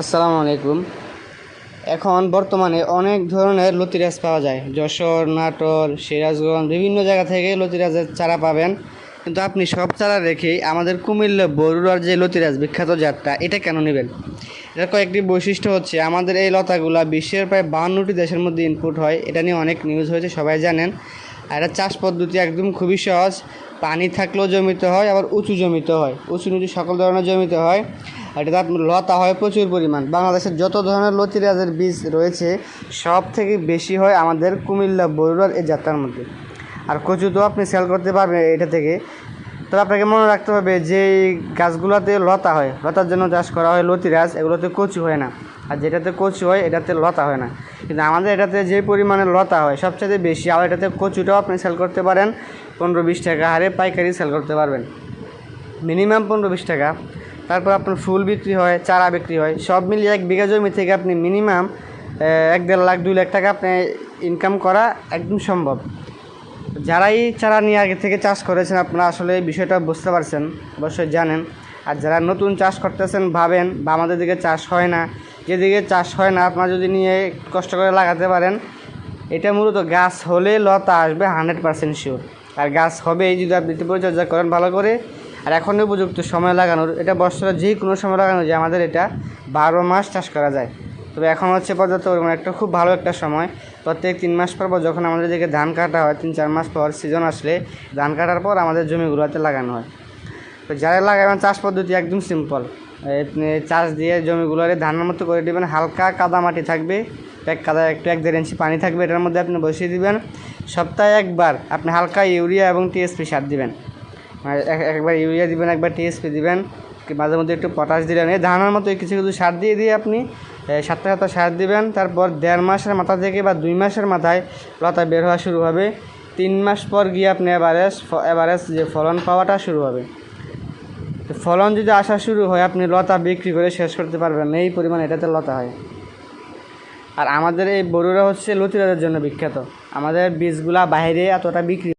আসসালামু আলাইকুম। এখন বর্তমানে অনেক ধরনের লতিরাজ পাওয়া যায়। যশোর, নাটোর, সিরাজগঞ্জ, বিভিন্ন জায়গা থেকে লতিরাজের চারা পাবেন। কিন্তু আপনি সব চারা রেখেই আমাদের কুমিল্লা বরুড়ার যে লতিরাজ বিখ্যাত জাতটা, এটা কেন নেবেন? এটার কয়েকটি বৈশিষ্ট্য হচ্ছে, আমাদের এই লতাগুলা বিশ্বের প্রায় বাহান্নটি দেশের মধ্যে ইনপুট হয়। এটা নিয়ে অনেক নিউজ হয়েছে, সবাই জানেন। আর এটা চাষ পদ্ধতি একদম খুবই সহজ। পানি থাকলেও জমিতে হয়, আবার উঁচু জমিতে হয়। উঁচু নিচু সকল ধরনের জমিতে হয়। আর এটা লতা হয় প্রচুর পরিমাণ। বাংলাদেশের যত ধরনের লতিরাজের বীজ রয়েছে সব থেকে বেশি হয় আমাদের কুমিল্লা বরুড়ার এই যাত্রার মধ্যে। আর কচু তো আপনি সেল করতে পারবেন এটা থেকে। তবে আপনাকে মনে রাখতে হবে যে গাছগুলোতে লতা হয়। লতার জন্য চাষ করা হয় লতিরাজ এগুলোতে কচু হয় না। আর যেটাতে কচু হয়, এটাতে লতা হয় না। কিন্তু আমাদের এটাতে যে পরিমাণে লতা হয় সবচেয়ে বেশি, আর এটাতে কচুটাও আপনি সেল করতে পারেন। পনেরো বিশ টাকা হারে পাইকারি সেল করতে পারবেন। মিনিমাম পনেরো বিশ টাকা। তারপর আপনার ফুল বিক্রি হয়, চারা বিক্রি হয়, সব মিলিয়ে এক বিঘা জমি থেকে আপনি মিনিমাম এক দেড় লাখ, দুই লাখ টাকা আপনি ইনকাম করা একদম সম্ভব। যারাই চারা নিয়ে আগে থেকে চাষ করেছেন, আপনারা আসলে এই বিষয়টা বুঝতে পারছেন, অবশ্যই জানেন। আর যারা নতুন চাষ করতেছেন, ভাবেন বা আমাদের দিকে চাষ হয় না, যেদিকে চাষ হয় না, আপনারা যদি নিয়ে কষ্ট করে লাগাতে পারেন, এটা মূলত গাছ হলে লতা আসবে হান্ড্রেড পার্সেন্ট শিওর আর গাছ হবে এই যদি আপনি পরিচর্যা করেন ভালো করে, আর এখন উপযুক্ত সময় লাগানোর, এটা বছরের যে কোনো সময় লাগানো যায়, আমাদের এটা বারো মাস চাষ করা যায়। তবে এখন হচ্ছে পর্যাপ্ত পরিমাণে একটা খুব ভালো একটা সময়। প্রত্যেক তিন মাস পর যখন আমাদের দিকে ধান কাটা হয়, তিন চার মাস পর সিজন আসলে ধান কাটার পর আমাদের জমিগুলোতে লাগানো হয়। তো যারা লাগাবেন, চাষ পদ্ধতি একদম সিম্পল চাষ দিয়ে জমিগুলোরে ধানের মতো করে দেবেন, হালকা কাদা মাটি থাকবে, এক কাদা, একটু এক দেড় ইঞ্চি পানি থাকবে, এটার মধ্যে আপনি বসিয়ে দিবেন। সপ্তাহে একবার আপনি হালকা ইউরিয়া এবং টিএসপি সার দিবেন। মানে এক- একবার ইউরিয়া দিবেন, একবার টিএসপি দিবেন মাঝে মধ্যে একটু পটাশ দিলেন এই ধানের মতো কিছু কিছু সার দিয়ে দিয়ে আপনি সাতটা সাতটা সার দিবেন, তারপর দেড় মাসের মাথা থেকে বা দুই মাসের মাথায় লতা বের হওয়া শুরু হবে। তিন মাস পর গিয়ে আপনি এভারেজ এভারেজ যে ফলন পাওয়াটা শুরু হবে। ফলন যদি আসা শুরু হয়, আপনি লতা বিক্রি করে শেষ করতে পারবেন, এই পরিমাণ এটাতে লতা হয়। আর আমাদের এই বড়ুরা হচ্ছে লতিরাজের জন্য বিখ্যাত। আমাদের বীজগুলা বাইরে এতটা বিক্রি